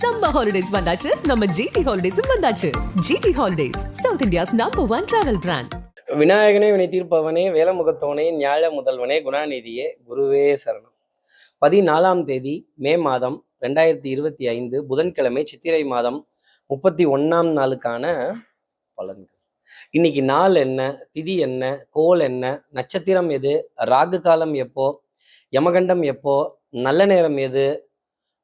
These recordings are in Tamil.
சம்மர் ஹாலிடேஸ் வந்தாச்சு. நம்ம ஜிடி ஹாலிடேஸும் வந்தாச்சு. GT holidays South India's number one travel brand விநாயகனே வினை தீர்ப்பவனே வேலமுகத்தவனே ஞாழ முதல்வனே குணாநிதியே குருவே சரணம். பதினாலாம் தேதி மே மாதம் ரெண்டாயிரத்தி இருபத்தி ஐந்து புதன்கிழமை சித்திரை மாதம் முப்பத்தி ஒன்றாம் நாளுக்கான பலன்கள். இன்னைக்கு நாள் என்ன திதி என்ன கோல் என்ன நட்சத்திரம் எது ராகு காலம் எப்போ யமகண்டம் எப்போ நல்ல நேரம் எது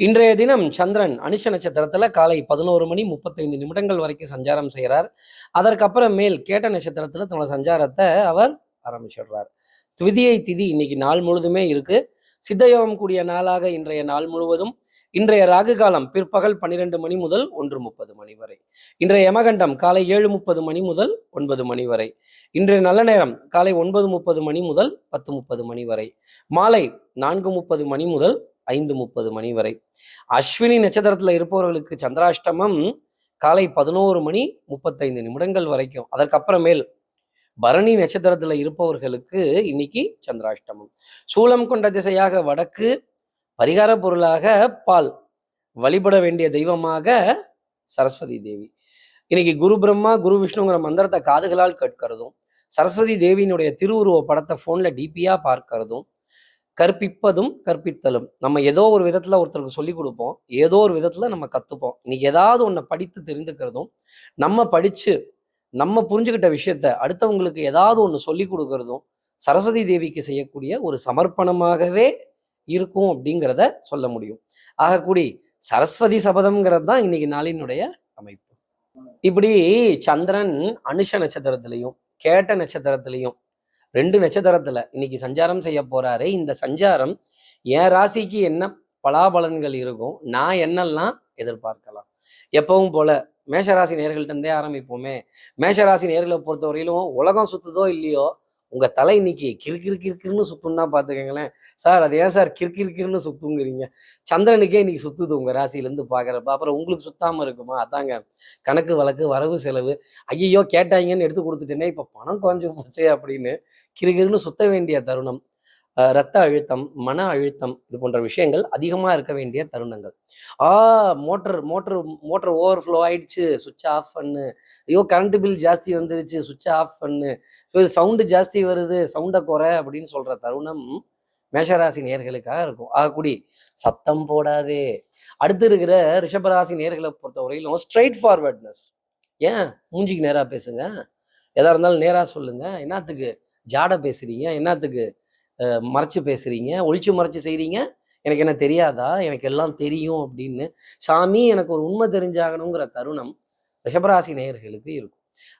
இன்றைய தினம் சந்திரன் அனுஷ நட்சத்திரத்துல காலை பதினோரு மணி முப்பத்தைந்து நிமிடங்கள் வரைக்கும் சஞ்சாரம் செய்கிறார். அதற்கப்புறம் மேல் கேட்ட நட்சத்திரத்துல தன்னோட சஞ்சாரத்தை அவர் ஆரம்பிச்சிடுறார். திதியை திதி இன்னைக்கு நாள் முழுதுமே இருக்கு. சித்தயோகம் கூடிய நாளாக இன்றைய நாள் முழுவதும். இன்றைய ராகு காலம் பிற்பகல் பன்னிரெண்டு மணி முதல் ஒன்று முப்பது மணி வரை. இன்றைய யமகண்டம் காலை ஏழு முப்பது மணி முதல் ஒன்பது மணி வரை. இன்றைய நல்ல நேரம் காலை ஒன்பது முப்பது மணி முதல் பத்து முப்பது மணி வரை. மாலை நான்கு முப்பது மணி முதல் ஐந்து முப்பது மணி வரை. அஸ்வினி நட்சத்திரத்தில் இருப்பவர்களுக்கு சந்திராஷ்டமம் காலை பதினோரு மணி முப்பத்தைந்து நிமிடங்கள் வரைக்கும். அதற்கப்புறமேல் பரணி நட்சத்திரத்தில் இருப்பவர்களுக்கு இன்னைக்கு சந்திராஷ்டமம். சூலம் கொண்ட திசையாக வடக்கு பரிகார பொருளாக பால். வழிபட வேண்டிய தெய்வமாக சரஸ்வதி தேவி. இன்னைக்கு குரு பிரம்மா குரு விஷ்ணுங்கிற மந்திரத்தை காதுகளால் கேட்கிறதும் சரஸ்வதி தேவியினுடைய திருவுருவ படத்தை ஃபோனில் டிபியாக பார்க்கறதும் கற்பிப்பதும் கற்பித்தலும். நம்ம ஏதோ ஒரு விதத்தில் ஒருத்தருக்கு சொல்லி கொடுப்போம். ஏதோ ஒரு விதத்தில் நம்ம கற்றுப்போம் இன்னைக்கு ஏதாவது ஒன்றை படித்து தெரிந்துக்கிறதும் நம்ம படித்து நம்ம புரிஞ்சுக்கிட்ட விஷயத்த அடுத்தவங்களுக்கு ஏதாவது ஒன்று சொல்லி கொடுக்கறதும் சரஸ்வதி தேவிக்கு செய்யக்கூடிய ஒரு சமர்ப்பணமாகவே இருக்கும் அப்படிங்கிறத சொல்ல முடியும். ஆகக்கூடி சரஸ்வதி சபதம்ங்கிறது தான் இன்னைக்கு நாளினுடைய அமைப்பு. இப்படி சந்திரன் அனுஷ நட்சத்திரத்திலையும் கேட்ட நட்சத்திரத்திலையும் ரெண்டு நட்சத்திரத்துல இன்னைக்கு சஞ்சாரம் செய்ய போறாரு. இந்த சஞ்சாரம் என் ராசிக்கு என்ன பலாபலன்கள் இருக்கும் நான் என்னெல்லாம் எதிர்பார்க்கலாம். எப்பவும் போல மேஷராசி நேர்கள்ட்டே இருந்தே ஆரம்பிப்போமே. மேஷராசி நேர்களை பொறுத்தவரையிலும் உலகம் சுத்துதோ இல்லையோ உங்கள் தலை இன்னைக்கு கிறுக்கிறு கிறுக்கிறுன்னு சுத்தும்னா பாத்துக்கங்களேன் சார் அது ஏன் சார் கிறுக்கிறுக்கிறுன்னு சுத்துங்கிறீங்க? சந்திரனுக்கே இன்னைக்கு சுத்துது உங்கள் ராசியிலேருந்து பார்க்குறப்ப. அப்புறம் உங்களுக்கு சுத்தாமல் இருக்குமா? அதாங்க. கணக்கு வழக்கு வரவு செலவு. ஐயோ கேட்டாங்கன்னு எடுத்து கொடுத்துட்டேனே இப்போ பணம் குறைஞ்சி போச்சே அப்படின்னு கிறுகிறுன்னு சுத்த வேண்டிய தருணம். ரத்த அழுத்தம் மன அழுத்தம் இது போன்ற விஷயங்கள் அதிகமாக இருக்க வேண்டிய தருணங்கள். ஆ மோட்டர் மோட்டர் மோட்டர் ஓவர்ஃப்ளோ ஆயிடுச்சு. சுவிட்ச் ஆஃப் பண்ணு. ஐயோ கரண்ட் பில் ஜாஸ்தி வந்துருச்சு. சுவிட்ச் ஆஃப் பண்ணு. ஸோ இது சவுண்டு ஜாஸ்தி வருது. சவுண்டை குறை அப்படின்னு சொல்கிற தருணம் மேஷராசி நேர்களுக்காக இருக்கும். ஆகக்கூடி சத்தம் போடாதே. அடுத்து இருக்கிற ரிஷபராசி நேர்களை பொறுத்தவரையிலும் ஸ்ட்ரைட் ஃபார்வர்ட்னஸ் ஏன்? மூஞ்சிக்கு நேராக பேசுங்க. எதா இருந்தாலும் நேராக சொல்லுங்க. என்னத்துக்கு? ஜாட பேசுறீங்க. என்னத்துக்கு? மறைச்சு பேசுறீங்க ஒழிச்சு மறைச்சு செய்கிறீங்க எனக்கு என்ன தெரியாதா? எனக்கு எல்லாம் தெரியும் அப்படின்னு. சாமி எனக்கு ஒரு உண்மை தெரிஞ்சாகணுங்கிற தருணம் ரிஷபராசி நேயர்களுக்கு இருக்கும்.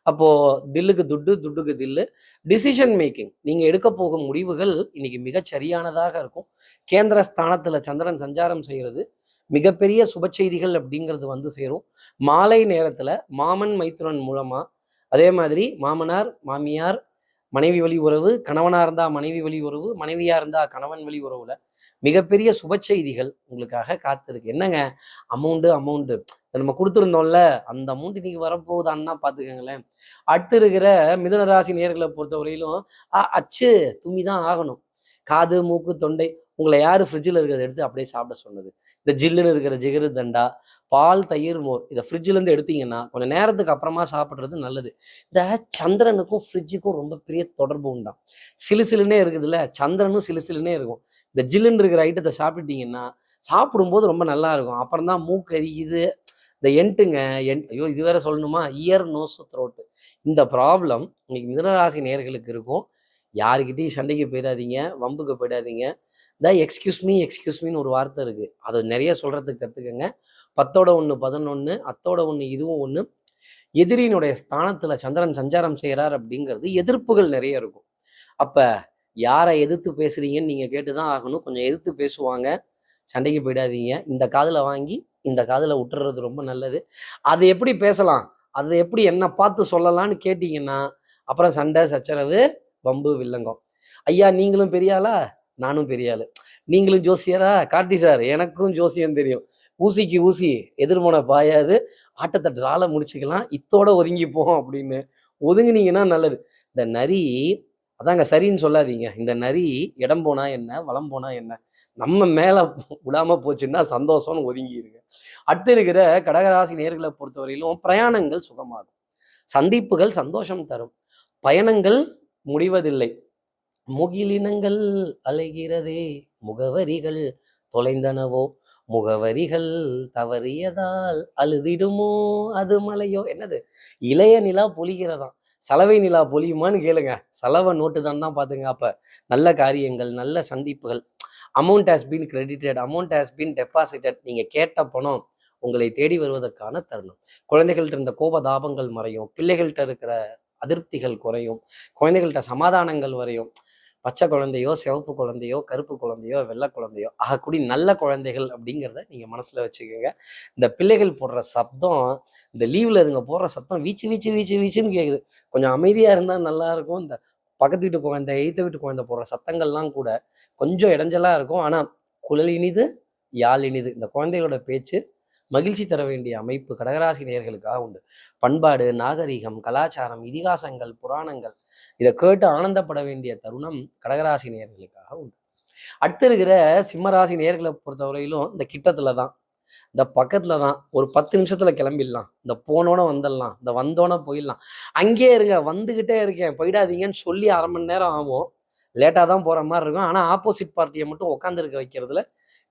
அப்போது தில்லுக்கு துட்டு துட்டுக்கு தில்லு. டிசிஷன் மேக்கிங் நீங்கள் எடுக்க போகும் முடிவுகள் இன்னைக்கு மிகச் சரியானதாக இருக்கும். கேந்திர ஸ்தானத்தில் சந்திரன் சஞ்சாரம் செய்கிறது மிகப்பெரிய சுப செய்திகள் அப்படிங்கிறது வந்து சேரும். மாலை நேரத்தில் மாமன் மைத்துனன் மூலமாக அதே மாதிரி மாமனார் மாமியார் மனைவி வழி உறவு கணவனா இருந்தா மனைவி வழி உறவு மனைவியாக இருந்தால் கணவன் வழி உறவுல மிகப்பெரிய சுப செய்திகள் உங்களுக்காக காத்திருக்கு. என்னங்க? அமௌண்ட்டு அமௌண்ட்டு நம்ம கொடுத்துருந்தோம்ல அந்த அமௌண்ட் இன்னைக்கு வரப்போகுது அண்ணா பார்த்துக்கங்களேன். அடுத்து இருக்கிற மிதனராசி நேர்களை பொறுத்தவரையிலும் ஆ அச்சு தும்மி தான் ஆகணும். காது மூக்கு தொண்டை உங்களை யார் ஃப்ரிட்ஜில் இருக்கிறத எடுத்து அப்படியே சாப்பிட சொன்னது. இந்த ஜில்லுன்னு இருக்கிற ஜிகரு தண்டா பால் தயிர் மோர் இதை ஃப்ரிட்ஜிலேருந்து எடுத்தீங்கன்னா கொஞ்சம் நேரத்துக்கு அப்புறமா சாப்பிட்றது நல்லது. இந்த சந்திரனுக்கும் ஃப்ரிட்ஜுக்கும் ரொம்ப பெரிய தொடர்பு உண்டாம். சிலு சிலுன்னே இருக்குதுல்ல சந்திரனும் சிலு சிலுன்னே இருக்கும். இந்த ஜில்லுன்னு இருக்கிற ஐட்டத்தை சாப்பிட்டீங்கன்னா சாப்பிடும்போது ரொம்ப நல்லா இருக்கும். அப்புறம் தான் மூக்கு எரிக்குது இந்த எண்ட்டுங்க என் ஐயோ இது வேற சொல்லணுமா? இயர் நோஸ் த்ரோட்டு இந்த ப்ராப்ளம் இன்னைக்கு மிதனராசி நேர்களுக்கு இருக்கும். யாருக்கிட்டையும் சண்டைக்கு போயிடாதீங்க வம்புக்கு போயிடாதீங்க. இந்த எக்ஸ்கியூஸ் மீ எக்ஸ்கியூஸ் மீன்னு ஒரு வார்த்தை இருக்குது அதை நிறைய சொல்கிறதுக்கு கற்றுக்கங்க பத்தோட ஒன்று பதினொன்று அத்தோட ஒன்று இதுவும் ஒன்று எதிரியினுடைய ஸ்தானத்தில் சந்திரன் சஞ்சாரம் செய்கிறார் அப்படிங்கிறது எதிர்ப்புகள் நிறைய இருக்கும். அப்போ யாரை எதிர்த்து பேசுகிறீங்கன்னு நீங்கள் கேட்டு தான் ஆகணும். கொஞ்சம் எதிர்த்து பேசுவாங்க. சண்டைக்கு போயிடாதீங்க. இந்த காதில் வாங்கி இந்த காதில் விட்டுறது ரொம்ப நல்லது. அது எப்படி பேசலாம்? அதை எப்படி என்ன பார்த்து சொல்லலாம்னு கேட்டிங்கன்னா அப்புறம் சண்டை சச்சரவு பம்பு வில்லங்கம். ஐயா நீங்களும் பெரியாளா? நானும் பெரியாள். நீங்களும் ஜோசியரா? கார்த்தி சார் எனக்கும் ஜோசியம் தெரியும். ஊசிக்கு ஊசி எதிர்மனை பாயாது. ஆட்டத்தை ட்ரால முடிச்சுக்கலாம். இத்தோட ஒதுங்கிப்போம் அப்படின்னு. ஒதுங்கினீங்கன்னா நல்லது. இந்த நரி அதாங்க சரின்னு சொல்லாதீங்க. இந்த நரி இடம் போனா என்ன வலம் போனா என்ன? நம்ம மேல விடாம போச்சுன்னா சந்தோஷம்னு ஒதுங்கிருங்க. அடுத்து இருக்கிற கடகராசி நேர்களை பொறுத்தவரையிலும் பிரயாணங்கள் சுகமாகும். சந்திப்புகள் சந்தோஷம் தரும். பயணங்கள் முடிவதில்லை. முகிலினங்கள் அலைகிறதே முகவரிகள் தொலைந்தனவோ? முகவரிகள் தவறியதால் அழுதிடுமோ? அது மலையோ? என்னது? இளைய நிலா பொழிகிறதாம். சலவை நிலா பொழியுமான்னு கேளுங்க. சலவை நோட்டு தான் தான் பார்த்துங்க அப்போ. நல்ல காரியங்கள் நல்ல சந்திப்புகள். Amount has been credited amount has been deposited நீங்கள் கேட்ட பணம் உங்களை தேடி வருவதற்கான தருணம். குழந்தைகள்கிட்ட இருந்த கோபதாபங்கள் மறையும். பிள்ளைகள்கிட்ட இருக்கிற அதிருப்திகள் குறையும். குழந்தைகள்கிட்ட சமாதானங்கள் வரையும். பச்சை குழந்தையோ சிவப்பு குழந்தையோ கருப்பு குழந்தையோ வெள்ளை குழந்தையோ ஆகக்கூடிய நல்ல குழந்தைகள் அப்படிங்கிறத நீங்கள் மனசில் வச்சுக்கோங்க. இந்த பிள்ளைகள் போடுற சப்தம் இந்த லீவில் இதுங்க போடுற சத்தம் வீச்சு வீச்சு வீச்சு வீச்சுன்னு கேட்குது கொஞ்சம் அமைதியாக இருந்தால் நல்லா இருக்கும். இந்த பக்கத்து வீட்டு குழந்தை எய்த்த வீட்டு குழந்தை போடுற சத்தங்கள்லாம் கூட கொஞ்சம் இடைஞ்சலாக இருக்கும். ஆனால் குழல் இனிது யாழ் இனிது. இந்த குழந்தைகளோட பேச்சு மகிழ்ச்சி தர வேண்டிய அமைப்பு கடகராசி நேயர்களுக்காக உண்டு. பண்பாடு நாகரிகம் கலாச்சாரம் இதிகாசங்கள் புராணங்கள் இதை கேட்டு ஆனந்தப்பட வேண்டிய தருணம் கடகராசி நேர்களுக்காக உண்டு. அடுத்து இருக்கிற சிம்மராசி நேர்களை பொறுத்தவரையிலும் இந்த கிட்டத்துல தான். இந்த பக்கத்துல தான். ஒரு பத்து நிமிஷத்துல கிளம்பிடலாம். இந்த போனோட வந்துடலாம். இந்த வந்தோன்னே போயிடலாம். அங்கேயே இருங்க. வந்துகிட்டே இருக்கேன். போயிடாதீங்கன்னு சொல்லி அரை மணி நேரம் ஆகும். லேட்டாக தான் போகிற மாதிரி இருக்கும். ஆனால் ஆப்போசிட் பார்ட்டியை மட்டும் உட்காந்துருக்க வைக்கிறதுல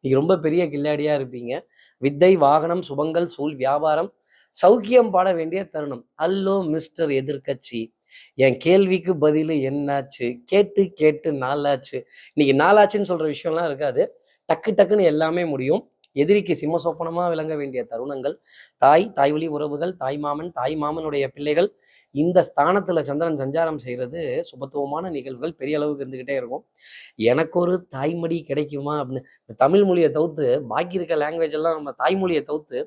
நீங்கள் ரொம்ப பெரிய கில்லாடியாக இருப்பீங்க. வித்தை வாகனம் சுபங்கள் சூழ் வியாபாரம் சௌக்கியம் பாட வேண்டிய தருணம். அல்லோ மிஸ்டர் எதிர்க்கட்சி என் கேள்விக்கு பதில் என்னாச்சு? கேட்டு கேட்டு நாளாச்சு. இன்னைக்கு நாளாச்சுன்னு சொல்கிற விஷயம்லாம் இருக்காது. டக்கு டக்குன்னு எல்லாமே முடியும். எதிரிக்கு சிம்ம சொப்பனமா விளங்க வேண்டிய தருணங்கள். தாய் தாய் வழி உறவுகள் தாய் மாமன் தாய் மாமனுடைய பிள்ளைகள். இந்த ஸ்தானத்துல சந்திரன் சஞ்சாரம் செய்யறது சுபத்துவமான நிகழ்வுகள். பெரிய அளவுக்கு இருந்துகிட்டே இருக்கும். எனக்கு ஒரு தாய்மடி கிடைக்குமா அப்படின்னு. இந்த தமிழ் மொழியை தவிர்த்து பாக்கி இருக்க லாங்குவேஜ் எல்லாம் நம்ம தாய்மொழியை தவிர்த்து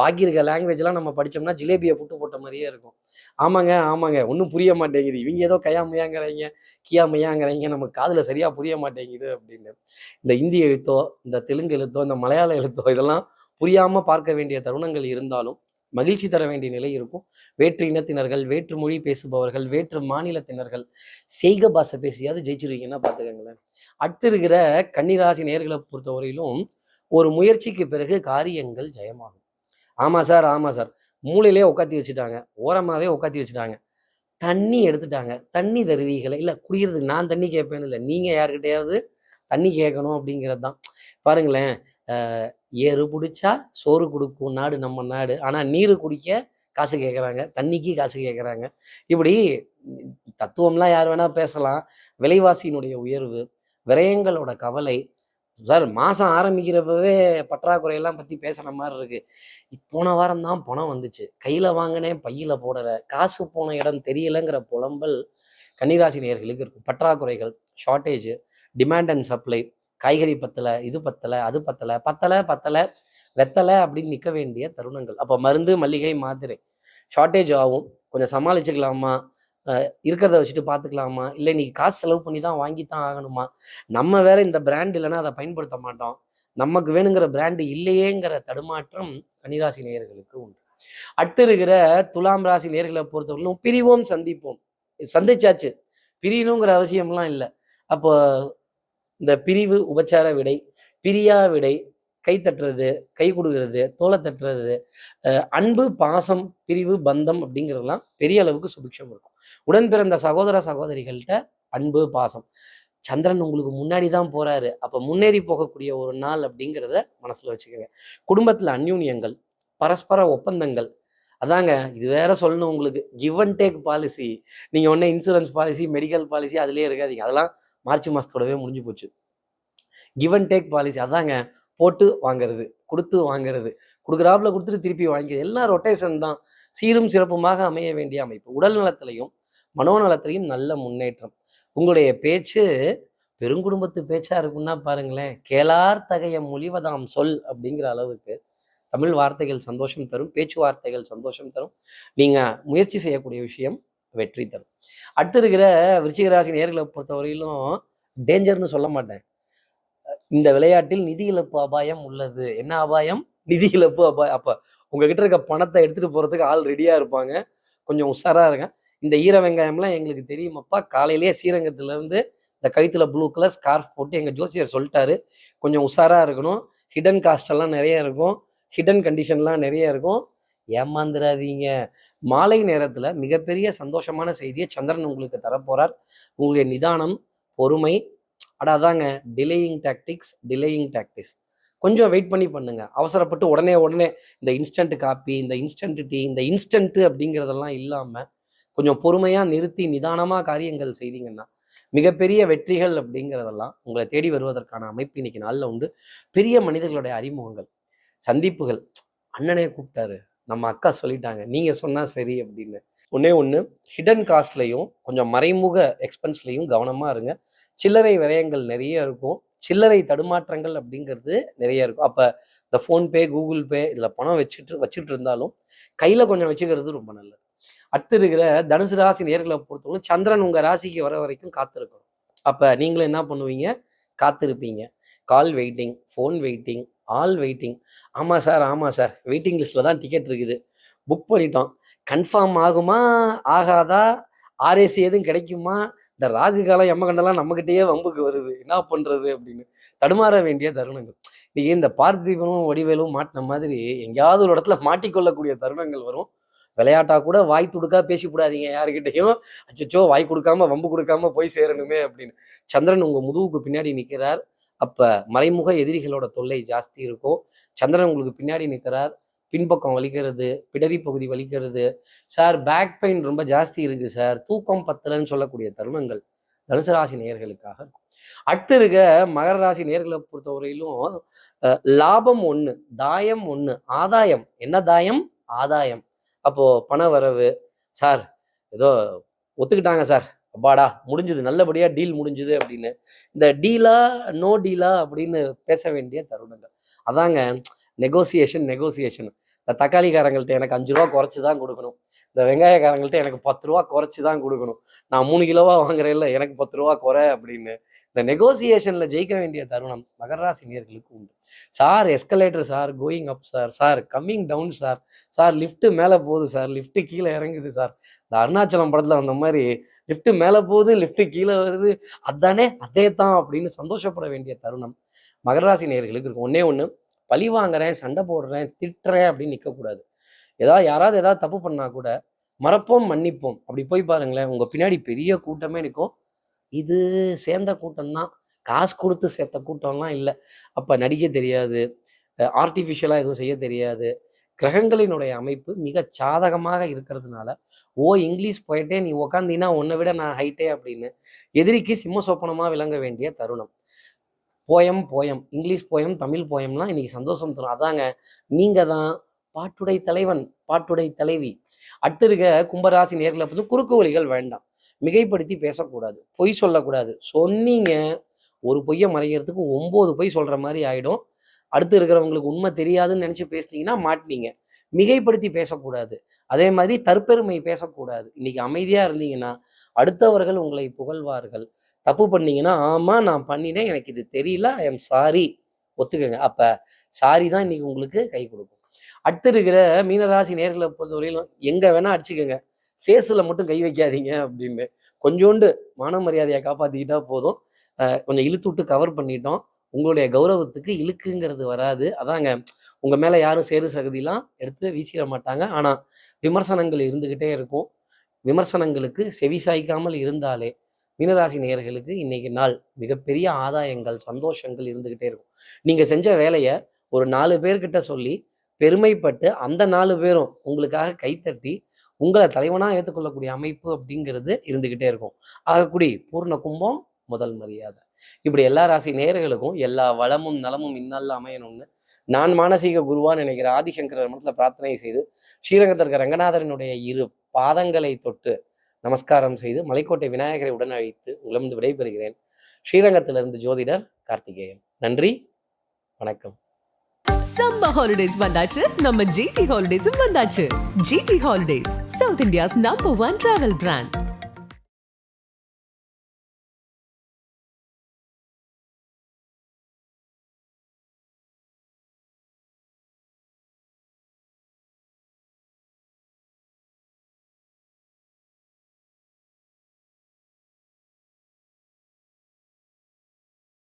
பாக்கி இருக்க லாங்குவேஜ் எல்லாம் நம்ம படிச்சோம்னா ஜிலேபியை புட்டு போட்ட மாதிரியே இருக்கும். ஆமாங்க ஆமாங்க. ஒன்றும் புரிய மாட்டேங்குது. இவங்க ஏதோ கையாமையாங்கிறீங்க கியாமையாங்கிறீங்க கியா நமக்கு காதுல சரியா புரிய மாட்டேங்குது அப்படின்னு. இந்த இந்தி எழுத்தோ இந்த தெலுங்கு எழுத்தோ இந்த மலையாள எழுத்தோ இதெல்லாம் புரியாமல் பார்க்க வேண்டிய தருணங்கள் இருந்தாலும் மகிழ்ச்சி தர வேண்டிய நிலை இருக்கும். வேற்று இனத்தினர்கள் வேற்று மொழி பேசுபவர்கள் வேற்று மாநிலத்தினர்கள் செய்க பாசை பேசியாவது ஜெயிச்சிருக்கீங்கன்னா பார்த்துக்கங்களேன். அடுத்து இருக்கிற கன்னிராசி நேர்களை பொறுத்தவரையிலும் ஒரு முயற்சிக்கு பிறகு காரியங்கள் ஜெயமாகும். ஆமா சார் ஆமாம் சார். மூளையிலே உட்காத்தி வச்சுட்டாங்க. ஓரமாவே உட்காத்தி வச்சுட்டாங்க. தண்ணி எடுத்துட்டாங்க. தண்ணி தருவீகளை இல்லை குடிக்கிறதுக்கு நான் தண்ணி கேட்பேன்னு இல்லை. நீங்கள் யாருக்கிட்டையாவது தண்ணி கேட்கணும் அப்படிங்கிறது தான் பாருங்களேன் ஏறு பிடிச்சா சோறு கொடுக்கும் நாடு நம்ம நாடு. ஆனால் நீர் குடிக்க காசு கேட்குறாங்க தண்ணிக்கு காசு கேட்குறாங்க இப்படி தத்துவம்லாம் யார் வேணால் பேசலாம். விலைவாசியினுடைய உயர்வு விரயங்களோட கவலை. சார் மாதம் ஆரம்பிக்கிறப்பவே பற்றாக்குறையெல்லாம் பற்றி பேசுகிற மாதிரி இருக்குது போன வாரம் தான் பணம் வந்துச்சு. கையில் வாங்கினேன் பையில் போடலை. காசு போன இடம் தெரியலைங்கிற புலம்பல் கன்னிராசி நேர்களுக்கு இருக்கும் பற்றாக்குறைகள் ஷார்ட்டேஜ் டிமாண்ட் அண்ட் சப்ளை காய்கறி பத்தலை இது பத்தலை அது பத்தலை பத்தலை பத்தலை வெத்தலை அப்படின்னு நிற்க வேண்டிய தருணங்கள். அப்போ மருந்து மல்லிகை மாத்திரை ஷார்ட்டேஜ் ஆகும். கொஞ்சம் சமாளிச்சுக்கலாமா? இருக்கிறத வச்சுட்டு பார்த்துக்கலாமா இல்லை இன்னைக்கு காசு செலவு பண்ணி தான் வாங்கி தான் ஆகணுமா? நம்ம வேற இந்த பிராண்ட் இல்லைன்னா அதை பயன்படுத்த மாட்டோம். நமக்கு வேணுங்கிற பிராண்டு இல்லையேங்கிற தடுமாற்றம் கன்னிராசி நேயர்களுக்கு உண்டு. அடுத்து இருக்கிற துலாம் ராசி நேர்களை பொறுத்தவரையிலும் பிரிவோம் சந்திப்போம். சந்திச்சாச்சு. பிரியணுங்கிற அவசியம்லாம் இல்லை. அப்போ இந்த பிரிவு உபச்சார விடை பிரியா விடை கை தட்டுறது கை கொடுக்கறது தோலை தட்டுறது அன்பு பாசம் பிரிவு பந்தம் அப்படிங்கிறதெல்லாம் பெரிய அளவுக்கு சுபிக்ஷம் இருக்கும் உடன் பிறந்த சகோதர சகோதரிகள்கிட்ட அன்பு பாசம். சந்திரன் உங்களுக்கு முன்னாடி தான் போறாரு. அப்ப முன்னேறி போகக்கூடிய ஒரு நாள் அப்படிங்கிறத மனசுல வச்சுக்கோங்க. குடும்பத்துல அந்யூன்யங்கள் பரஸ்பர ஒப்பந்தங்கள். அதாங்க இது வேற சொல்லணும் உங்களுக்கு. கிவ் அண்ட் டேக் பாலிசி நீங்க ஒன்னே இன்சூரன்ஸ் பாலிசி மெடிக்கல் பாலிசி அதுலேயே இருக்காதீங்க. அதெல்லாம் மார்ச் மாதத்தோடவே முடிஞ்சு போச்சு. கிவ் அண்ட் டேக் பாலிசி அதாங்க போட்டு வாங்குறது கொடுத்து வாங்குறது. கொடுக்குறாப்புல கொடுத்துட்டு திருப்பி வாங்கிக்கிறது. எல்லாம் ரொட்டேஷன் தான். சீரும் சிறப்புமாக அமைய வேண்டிய அமைப்பு. உடல் நலத்திலையும் மனோநலத்திலையும் நல்ல முன்னேற்றம். உங்களுடைய பேச்சு பெருங்குடும்பத்து பேச்சா இருக்குன்னா பாருங்களேன் கேளார் தகைய மொழிவதாம் சொல் அப்படிங்கிற அளவுக்கு தமிழ் வார்த்தைகள் சந்தோஷம் தரும் பேச்சுவார்த்தைகள் சந்தோஷம் தரும். நீங்கள் முயற்சி செய்யக்கூடிய விஷயம் வெற்றி தரும். அடுத்து இருக்கிற விருச்சிகராசி நேர்களை பொறுத்தவரையிலும் டேஞ்சர்னு சொல்ல மாட்டேன். இந்த விளையாட்டில் நிதி இழப்பு அபாயம் உள்ளது. என்ன அபாயம்? நிதி இழப்பு அபாயம் அப்போ உங்ககிட்ட இருக்க பணத்தை எடுத்துகிட்டு போகிறதுக்கு ஆள் ரெடியாக இருப்பாங்க. கொஞ்சம் உஷாராக இருங்க. இந்த ஈர வெங்காயம்லாம் எங்களுக்கு தெரியுமப்பா? காலையிலேயே ஸ்ரீரங்கத்துலேருந்து இந்த கழுத்தில் ப்ளூ கலர் ஸ்கார்ஃப் போட்டு எங்கள் ஜோசியர் சொல்லிட்டாரு. கொஞ்சம் உஷாராக இருக்கணும். ஹிடன் காஸ்டெல்லாம் நிறைய இருக்கும். ஹிடன் கண்டிஷன்லாம் நிறைய இருக்கும். ஏமாந்துடாதீங்க மாலை நேரத்தில் மிகப்பெரிய சந்தோஷமான செய்தியை சந்திரன் உங்களுக்கு தரப்போறார். உங்களுடைய நிதானம் பொறுமை அட அதாங்க டிலேயிங் டாக்டிக்ஸ் டிலேயிங் டாக்டிக்ஸ் கொஞ்சம் வெயிட் பண்ணி பண்ணுங்க. அவசரப்பட்டு உடனே உடனே இந்த இன்ஸ்டன்ட் காப்பி இந்த இன்ஸ்டன்ட் டீ இந்த இன்ஸ்டன்ட் அப்படிங்கிறதெல்லாம் இல்லாமல் கொஞ்சம் பொறுமையாக நிறுத்தி நிதானமாக காரியங்கள் செய்தீங்கன்னா மிகப்பெரிய வெற்றிகள் அப்படிங்கிறதெல்லாம் உங்களை தேடி வருவதற்கான அமைப்பு இன்னைக்கு நாளில் உண்டு. பெரிய மனிதர்களுடைய அறிமுகங்கள் சந்திப்புகள். அண்ணனே கூப்பிட்டாரு. நம்ம அக்கா சொல்லிட்டாங்க. நீங்கள் சொன்னால் சரி அப்படின்னு. ஒன்றே ஒன்று ஹிடன் காஸ்ட்லையும் கொஞ்சம் மறைமுக எக்ஸ்பென்ஸ்லையும் கவனமாக இருங்க. சில்லறை விரயங்கள் நிறைய இருக்கும். சில்லறை தடுமாற்றங்கள் அப்படிங்கிறது நிறைய இருக்கும். அப்போ இந்த ஃபோன்பே கூகுள் பே இதில் பணம் வச்சுட்டு வச்சுட்டு இருந்தாலும் கையில் கொஞ்சம் வச்சுக்கிறது ரொம்ப நல்லது. அடுத்து இருக்கிற தனுசு ராசி நேர்களை பொறுத்தவரைக்கும் சந்திரன் உங்கள் ராசிக்கு வர வரைக்கும் காத்திருக்கணும். அப்போ நீங்களும் என்ன பண்ணுவீங்க? காத்திருப்பீங்க. Call waiting phone waiting all waiting. ஆமாம் சார் ஆமாம் சார். வெயிட்டிங் லிஸ்ட்டில் தான் டிக்கெட் இருக்குது. புக் பண்ணிட்டோம். கன்ஃபார்ம் ஆகுமா? ஆகாதா? ஆர்ஏசி எதுவும் கிடைக்குமா? இந்த ராகு காலம் எம்மகண்டெல்லாம் நம்மகிட்டயே வம்புக்கு வருது. என்ன பண்ணுறது அப்படின்னு. தடுமாற வேண்டிய தருணங்கள். இன்றைக்கி இந்த பார்த்திபனும் வடிவேலும் மாட்டின மாதிரி எங்கேயாவது ஒரு இடத்துல மாட்டிக்கொள்ளக்கூடிய தருணங்கள் வரும். விளையாட்டா கூட வாய் துடுக்கா பேசிவிடாதீங்க யாருக்கிட்டையும் அச்சோ வாய் கொடுக்காம வம்பு கொடுக்காம போய் சேரணுமே அப்படின்னு. சந்திரன் உங்கள் முதுகுக்கு பின்னாடி நிற்கிறார் அப்போ மறைமுக எதிரிகளோட தொல்லை ஜாஸ்தி இருக்கும். சந்திரன் உங்களுக்கு பின்னாடி நிற்கிறார். பின்பக்கம் வலிக்கிறது பிடரி பகுதி வலிக்கிறது. சார் பேக் பெயின் ரொம்ப ஜாஸ்தி இருக்கு சார். தூக்கம் பத்தலைன்னு சொல்லக்கூடிய தருணங்கள் தனுசு ராசி நேர்களுக்காக இருக்கும். அடுத்து இருக்க மகர ராசி நேர்களை பொறுத்தவரையிலும் லாபம் ஒன்று தாயம் ஒன்று ஆதாயம். என்ன தாயம்? ஆதாயம். அப்போது பண வரவு. சார் ஏதோ ஒத்துக்கிட்டாங்க சார். அப்பாடா முடிஞ்சது நல்லபடியா டீல் முடிஞ்சுது அப்படின்னு. இந்த டீலா நோ டீலா அப்படின்னு பேச வேண்டிய தருணங்கள். அதாங்க நெகோசியேஷன் நெகோசியேஷன் இந்த தக்காளிக்காரங்கள்ட்ட எனக்கு அஞ்சு ரூபா குறைச்சி தான் கொடுக்கணும். இந்த வெங்காயக்காரங்கள்ட்ட எனக்கு பத்து ரூபா குறைச்சி தான் கொடுக்கணும். நான் மூணு கிலோவா வாங்குறேன் இல்லை எனக்கு பத்து ரூபா குறை அப்படின்னு இந்த நெகோசியேஷனில் ஜெயிக்க வேண்டிய தருணம் மகராசி நேர்களுக்கு உண்டு. Sir escalator sir going up sir sir coming down sir sir lift மேலே போகுது சார் லிஃப்ட்டு கீழே இறங்குது சார். இந்த அருணாச்சலம் படத்தில் வந்த மாதிரி லிஃப்ட்டு மேலே போகுது லிஃப்ட்டு கீழே வருது அதானே அதே தான் அப்படின்னு சந்தோஷப்பட வேண்டிய தருணம் மகராசி ராசி இருக்கும். ஒன்றே ஒன்று பழி வாங்குறேன் சண்டை போடுறேன் திட்டுறேன் அப்படின்னு நிற்கக்கூடாது ஏதாவது யாராவது ஏதாவது தப்பு பண்ணா கூட மறப்போம் மன்னிப்போம். அப்படி போய் பாருங்களேன் உங்கள் பின்னாடி பெரிய கூட்டமே நிற்கும் இது சேர்ந்த கூட்டம் தான் காசு கொடுத்து சேர்த்த கூட்டம்லாம் இல்லை. அப்போ நடிக்க தெரியாது. ஆர்டிஃபிஷியலாக எதுவும் செய்ய தெரியாது. கிரகங்களினுடைய அமைப்பு மிக சாதகமாக இருக்கிறதுனால ஓ இங்கிலீஷ் போயிட்டே நீ உக்காந்தீங்கன்னா உன்னை விட நான் ஹைட்டே அப்படின்னு எதிரிக்கு சிம்ம சொப்பனமாக விளங்க வேண்டிய தருணம். Poem poem. English poem Tamil poem இன்னைக்கு சந்தோஷம் தரும். அதாங்க நீங்கள் தான் பாட்டுடை தலைவன் பாட்டுடை தலைவி. அடுத்து இருக்க கும்பராசி நேர்களை பார்த்து குறுக்கு வழிகள் வேண்டாம். மிகைப்படுத்தி பேசக்கூடாது. பொய் சொல்லக்கூடாது. சொன்னீங்க ஒரு பொய்யை மறைக்கிறதுக்கு ஒம்பது பொய் சொல்கிற மாதிரி ஆகிடும் அடுத்து இருக்கிறவங்களுக்கு உண்மை தெரியாதுன்னு நினச்சி பேசுனீங்கன்னா மாட்டினீங்க. மிகைப்படுத்தி பேசக்கூடாது. அதே மாதிரி தற்பெருமை பேசக்கூடாது. இன்னைக்கு அமைதியாக இருந்தீங்கன்னா அடுத்தவர்கள் உங்களை புகழ்வார்கள். தப்பு பண்ணீங்கன்னா ஆமாம் நான் பண்ணினேன் எனக்கு இது தெரியல ஐ எம் சாரி ஒத்துக்கங்க. அப்போ சாரி தான் இன்னைக்கு உங்களுக்கு கை கொடுக்கும். அடுத்து இருக்கிற மீனராசி நேர்களை பொறுத்தவரையிலும் எங்கே வேணால் அடிச்சுக்கோங்க. ஃபேஸில் மட்டும் கை வைக்காதீங்க அப்படின்னு. கொஞ்சோண்டு மான மரியாதையை காப்பாற்றிக்கிட்டா போதும். கொஞ்சம் இழுத்து விட்டு கவர் பண்ணிட்டோம். உங்களுடைய கௌரவத்துக்கு இழுக்குங்கிறது வராது. அதாங்க உங்கள் மேலே யாரும் சேரு சகதியெலாம் எடுத்து வீசிட மாட்டாங்க. ஆனால் விமர்சனங்கள் இருந்துக்கிட்டே இருக்கும். விமர்சனங்களுக்கு செவி சாய்க்காமல் இருந்தாலே மீனராசி நேயர்களுக்கு இன்னைக்கு நாள் மிகப்பெரிய ஆதாயங்கள் சந்தோஷங்கள் இருந்துக்கிட்டே இருக்கும். நீங்கள் செஞ்ச வேலையை ஒரு நாலு பேர்கிட்ட சொல்லி பெருமைப்பட்டு அந்த நாலு பேரும் உங்களுக்காக கைத்தட்டி உங்களை தலைவனாக ஏற்றுக்கொள்ளக்கூடிய அமைப்பு அப்படிங்கிறது இருந்துக்கிட்டே இருக்கும். ஆகக்கூடி பூர்ண கும்பம் முதல் மரியாதை. இப்படி எல்லா ராசி நேயர்களுக்கும் எல்லா வளமும் நலமும் இந்நாளில் அமையணும்னு நான் மானசீக குருவான்னு நினைக்கிற ஆதிசங்கரர் மனத்தில் பிரார்த்தனை செய்து ஸ்ரீரங்கத்தில் இருக்க ரங்கநாதரனுடைய இரு பாதங்களை தொட்டு நமஸ்காரம் செய்து மலைக்கோட்டை விநாயகரை உடன் அழைத்து உலர்ந்து விடைபெறுகிறேன். ஸ்ரீரங்கத்திலிருந்து ஜோதிடர் கார்த்திகேயன். நன்றி வணக்கம். சம்ம ஹாலிடேஸ் வந்தாச்சு. நம்ம ஜிடி ஹாலிடேஸும் வந்தாச்சு. GT holidays South India's number one travel brand